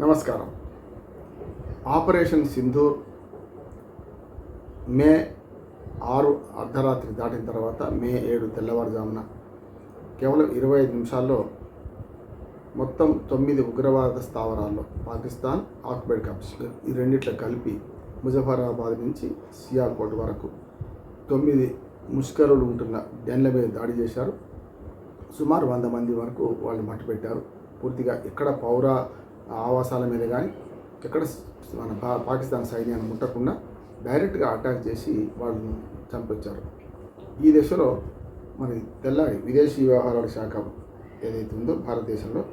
నమస్కారం. ఆపరేషన్ సింధూర్ మే ఆరు అర్ధరాత్రి దాటిన తర్వాత మే ఏడు తెల్లవారుజామున కేవలం ఇరవై ఐదు నిమిషాల్లో మొత్తం తొమ్మిది ఉగ్రవాద స్థావరాల్లో పాకిస్తాన్ ఆక్యుపైడ్ కాశ్మీర్ ఈ రెండిట్లో కలిపి ముజఫరాబాద్ నుంచి సియాకోట్ వరకు తొమ్మిది ముష్కరులు ఉంటున్న డెన్ల మీద దాడి చేశారు. సుమారు వంద మంది వరకు వాళ్ళు మట్టుపెట్టారు పూర్తిగా ఎక్కడ పౌర ఆవాసాల మీద కానీ ఎక్కడ మన పా- పాకిస్తాన్ సైన్యాన్ని ముట్టకుండా డైరెక్ట్గా అటాక్ చేసి వాళ్ళని చంపొచ్చారు. ఈ దశలో మరి తెల్లారి విదేశీ వ్యవహారాల శాఖ ఏదైతే ఉందో భారతదేశంలో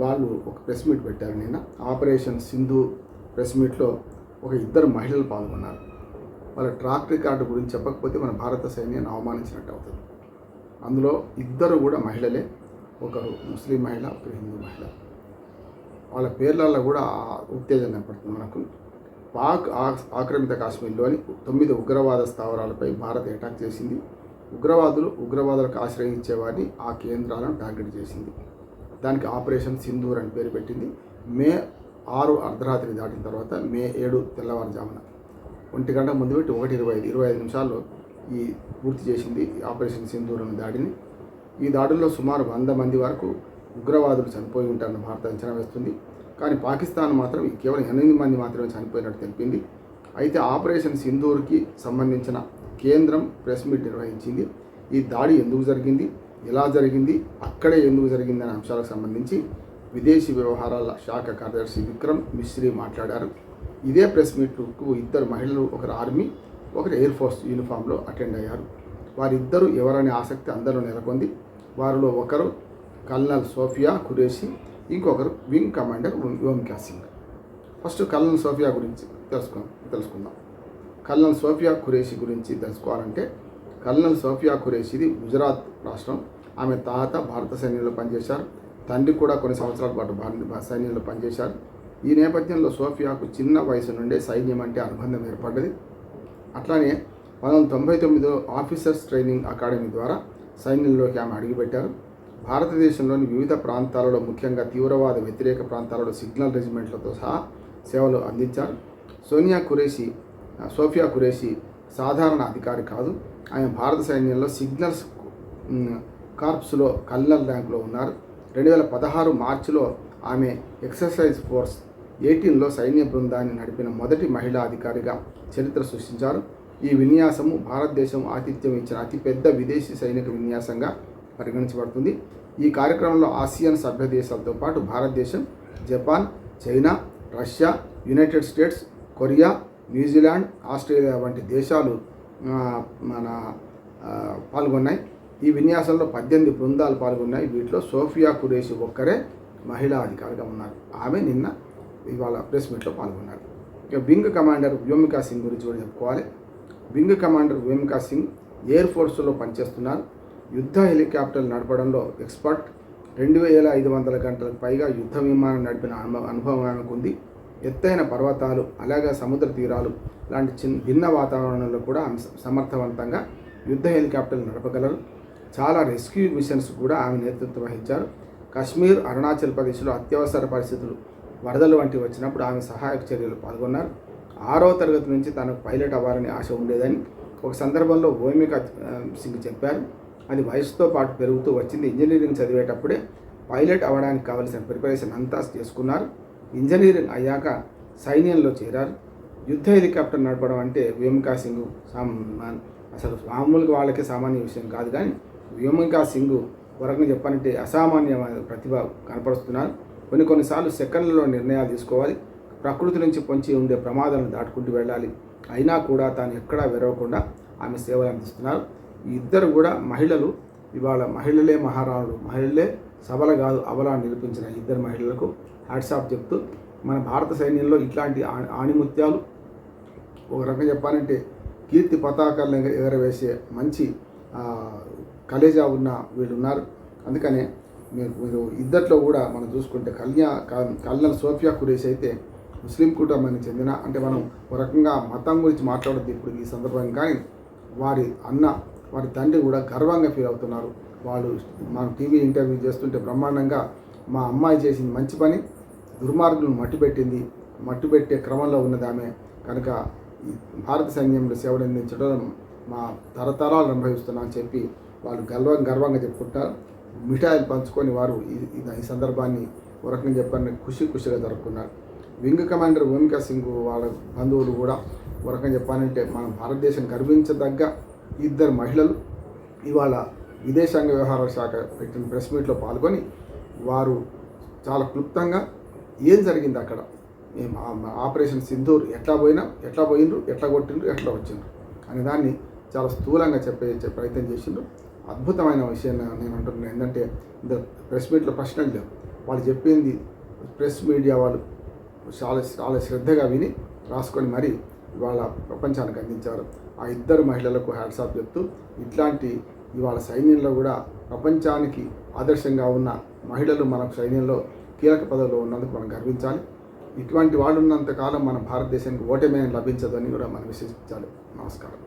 వాళ్ళు ఒక ప్రెస్ మీట్ పెట్టారు నిన్న. ఆపరేషన్ సింధు ప్రెస్ మీట్లో ఒక ఇద్దరు మహిళలు పాల్గొన్నారు. వాళ్ళ ట్రాక్ రికార్డు గురించి చెప్పకపోతే మన భారత సైన్యాన్ని అవమానించినట్టు అవుతుంది. అందులో ఇద్దరు కూడా మహిళలే ఒకరు ముస్లిం మహిళ ఒకరు హిందూ మహిళ. వాళ్ళ పేర్లలో కూడా ఉత్తేజన ఉత్తేజం కనపడుతుంది మనకు. పాక్ ఆ- ఆక్రమిత కాశ్మీర్లోని తొమ్మిది ఉగ్రవాద స్థావరాలపై భారత్ అటాక్ చేసింది. ఉగ్రవాదులు ఉగ్రవాదులకు ఆశ్రయించే వారిని ఆ కేంద్రాలను టార్గెట్ చేసింది. దానికి ఆపరేషన్ సింధూర్ అని పేరు పెట్టింది. మే ఆరు అర్ధరాత్రి దాటిన తర్వాత మే ఏడు తెల్లవారుజామున. ఒంటి గంట ముందు పెట్టి ఒకటి ఇరవై ఐదు ఇరవై ఐదు నిమిషాల్లో ఈ పూర్తి చేసింది ఈ ఆపరేషన్ సింధూర్ అనే దాడిని. ఈ దాడుల్లో సుమారు వంద మంది వరకు ఉగ్రవాదులు చనిపోయి ఉంటారని భారత అంచనా వేస్తుంది. కానీ పాకిస్తాన్ మాత్రం కేవలం ఎనిమిది మంది మాత్రమే చనిపోయినట్టు తెలిపింది. అయితే ఆపరేషన్ సింధూర్కి సంబంధించిన కేంద్రం ప్రెస్ మీట్ నిర్వహించింది. ఈ దాడి ఎందుకు జరిగింది? ఎలా జరిగింది? అక్కడే ఎందుకు జరిగింది అనే అంశాలకు సంబంధించి విదేశీ వ్యవహారాల శాఖ కార్యదర్శి విక్రమ్ మిశ్రీ మాట్లాడారు. ఇదే ప్రెస్ మీట్కు ఇద్దరు మహిళలు ఒకరు ఆర్మీ ఒకరు ఎయిర్ ఫోర్స్ యూనిఫామ్లో అటెండ్ అయ్యారు. వారిద్దరూ ఎవరనే ఆసక్తి అందరూ నెలకొంది. వారిలో ఒకరు కల్నల్ సోఫియా ఖురేషి ఇంకొకరు wing commander Vyomika Singh first colonel Sofiya గురించి తెలుసుకు తెలుసుకుందాం. కల్నల్ సోఫియా ఖురేషి గురించి తెలుసుకోవాలంటే కల్నల్ సోఫియా ఖురేషిది గుజరాత్ రాష్ట్రం. ఆమె తాత భారత సైన్యంలో పనిచేశారు. తండ్రి కూడా కొన్ని సంవత్సరాల పాటు భారత సైన్యంలో పనిచేశారు. ఈ నేపథ్యంలో సోఫియాకు చిన్న వయసు నుండే సైన్యం అంటే అనుబంధం ఏర్పడ్డది. అట్లానే పంతొమ్మిది తొంభై తొమ్మిదిలో ఆఫీసర్స్ ట్రైనింగ్ అకాడమీ ద్వారా సైన్యంలోకి ఆమె అడుగుపెట్టారు. భారతదేశంలోని వివిధ ప్రాంతాలలో ముఖ్యంగా తీవ్రవాద వ్యతిరేక ప్రాంతాలలో సిగ్నల్ రెజిమెంట్లతో సహా సేవలు అందించారు. సోనియా ఖురేషి సోఫియా ఖురేషి సాధారణ అధికారి కాదు. ఆమె భారత సైన్యంలో సిగ్నల్స్ కార్ప్స్లో కల్నల్ ర్యాంకులో ఉన్నారు. రెండు వేల పదహారు మార్చిలో ఆమె ఎక్సర్సైజ్ ఫోర్స్ ఎయిటీన్లో సైన్య బృందాన్ని నడిపిన మొదటి మహిళా అధికారిగా చరిత్ర సృష్టించారు. ఈ విన్యాసము భారతదేశం ఆతిథ్యం ఇచ్చిన అతిపెద్ద విదేశీ సైనిక విన్యాసంగా పరిగణించబడుతుంది. ఈ కార్యక్రమంలో ఆసియాన్ సభ్య దేశాలతో పాటు భారతదేశం Japan China Russia United States Korea New Zealand Australia వంటి దేశాలు మన పాల్గొన్నాయి. ఈ విన్యాసంలో పద్దెనిమిది బృందాలు పాల్గొన్నాయి. వీటిలో సోఫియా కురేషి ఒక్కరే మహిళా అధికారిగా ఉన్నారు. ఆమె నిన్న ఇవాళ ప్రెస్ మీట్లో పాల్గొన్నారు. ఇక వింగ్ కమాండర్ వ్యోమికా సింగ్ గురించి కూడా చెప్పుకోవాలి. Wing commander Vyomika Singh air ఫోర్స్లో పనిచేస్తున్నారు. యుద్ధ హెలికాప్టర్లు నడపడంలో ఎక్స్పర్ట్ రెండు వేల ఐదు వందల గంటలకు పైగా యుద్ధ విమానం నడిపిన అనుభవం ఆమెకు ఉంది ఎత్తైన పర్వతాలు అలాగే సముద్ర తీరాలు లాంటి చిన్న భిన్న వాతావరణంలో కూడా ఆమె సమర్థవంతంగా యుద్ధ హెలికాప్టర్లు నడపగలరు. చాలా రెస్క్యూ మిషన్స్ కూడా ఆమె నేతృత్వం వహించారు. కాశ్మీర్ అరుణాచల్ ప్రదేశ్లో అత్యవసర పరిస్థితులు వరదలు వంటివి వచ్చినప్పుడు ఆమె సహాయక చర్యలు పాల్గొన్నారు. ఆరో తరగతి నుంచి తనకు పైలట్ అవ్వాలని ఆశ ఉండేదని ఒక సందర్భంలో భూమిక సింగ్ చెప్పారు. అది వయసుతో పాటు పెరుగుతూ వచ్చింది. ఇంజనీరింగ్ చదివేటప్పుడే పైలట్ అవ్వడానికి కావలసిన ప్రిపరేషన్ అంతా చేసుకున్నారు. ఇంజనీరింగ్ అయ్యాక సైన్యంలో చేరారు. యుద్ధ హెలికాప్టర్ నడపడం అంటే వ్యోమికా సింగ్ సామ్ అసలు మామూలుగా వాళ్ళకి సామాన్య విషయం కాదు కానీ వ్యోమికా సింగ్ వరకు చెప్పాలంటే అసామాన్యమైన ప్రతిభ కనపరుస్తున్నారు. కొన్ని కొన్నిసార్లు సెకండ్లలో నిర్ణయాలు తీసుకోవాలి. ప్రకృతి నుంచి పొంచి ఉండే ప్రమాదాలను దాటుకుంటూ వెళ్ళాలి. అయినా కూడా తాను ఎక్కడా విరవకుండా ఆమె సేవలు అందిస్తున్నారు. ఇద్దరు కూడా మహిళలు. ఇవాళ మహిళలే మహారాణులు. మహిళలే సబల కాదు అవలా నిరూపించిన ఇద్దరు మహిళలకు హ్యాట్సాప్ చెప్తూ మన భారత సైన్యంలో ఇట్లాంటి ఆ- ఆణిముత్యాలు ఒక రకంగా చెప్పాలంటే కీర్తి పతాకాలను ఎగరవేసే మంచి కలేజా ఉన్న వీళ్ళు ఉన్నారు అందుకనే మీరు మీరు ఇద్దట్లో కూడా మనం చూసుకుంటే కళ్యా క- కల్నల్ సోఫియా కురేష్ అయితే ముస్లిం కుటుంబానికి చెందిన అంటే మనం ఒక రకంగా మతం గురించి మాట్లాడద్దు ఇప్పుడు ఈ సందర్భంగా. కానీ వారి అన్న వారి తండ్రి కూడా గర్వంగా ఫీల్ అవుతున్నారు. వాళ్ళు మనం టీవీ ఇంటర్వ్యూ చేస్తుంటే బ్రహ్మాండంగా మా అమ్మాయి చేసింది మంచి పని దుర్మార్గులను మట్టుబెట్టింది మట్టుబెట్టే క్రమంలో ఉన్నది ఆమె. కనుక భారత సైన్యంలో సేవలు అందించడం మా తరతరాలు అనుభవిస్తున్నాం అని చెప్పి వాళ్ళు గర్వం గర్వంగా చెప్పుకుంటారు. మిఠాయిలు పంచుకొని వారు ఈ ఈ- సందర్భాన్ని ఒక రకంగా ఖుషి ఖుషిగా జరుపుకున్నారు. వింగ్ కమాండర్ భూమికా సింగ్ వాళ్ళ బంధువులు కూడా ఒక రకంగా చెప్పాలంటే మన భారతదేశం గర్వించదగ్గ ఇద్దరు మహిళలు ఇవాళ విదేశాంగ వ్యవహారాల శాఖ పెట్టిన ప్రెస్ మీట్లో పాల్గొని వారు చాలా క్లుప్తంగా ఏం జరిగింది అక్కడ? మేము ఆపరేషన్ సింధూర్ ఎట్లా పోయినా ఎట్లా పోయిండ్రు ఎట్లా కొట్టిండ్రు ఎట్లా వచ్చిండ్రు అనే దాన్ని చాలా స్థూలంగా చెప్పే చెప్పే ప్రయత్నం చేసిండ్రు. అద్భుతమైన విషయం నేను అంటున్నాను ఏంటంటే ఇంత ప్రెస్ మీట్లో ప్రశ్నలు లేవు. వాళ్ళు చెప్పింది ప్రెస్ మీడియా వాళ్ళు చాలా చాలా శ్రద్ధగా విని రాసుకొని మరి ఇవాళ ప్రపంచానికి అందించారు. ఆ ఇద్దరు మహిళలకు హ్యాట్సాప్ చెప్తూ ఇట్లాంటి ఇవాళ సైన్యంలో కూడా ప్రపంచానికి ఆదర్శంగా ఉన్న మహిళలు మన సైన్యంలో కీలక పదవిలో ఉన్నందుకు మనం గర్వించాలి. ఇటువంటి వాళ్ళు ఉన్నంతకాలం మన భారతదేశానికి ఓటమే లభించదని కూడా మనం విశ్వసించాలి. నమస్కారం.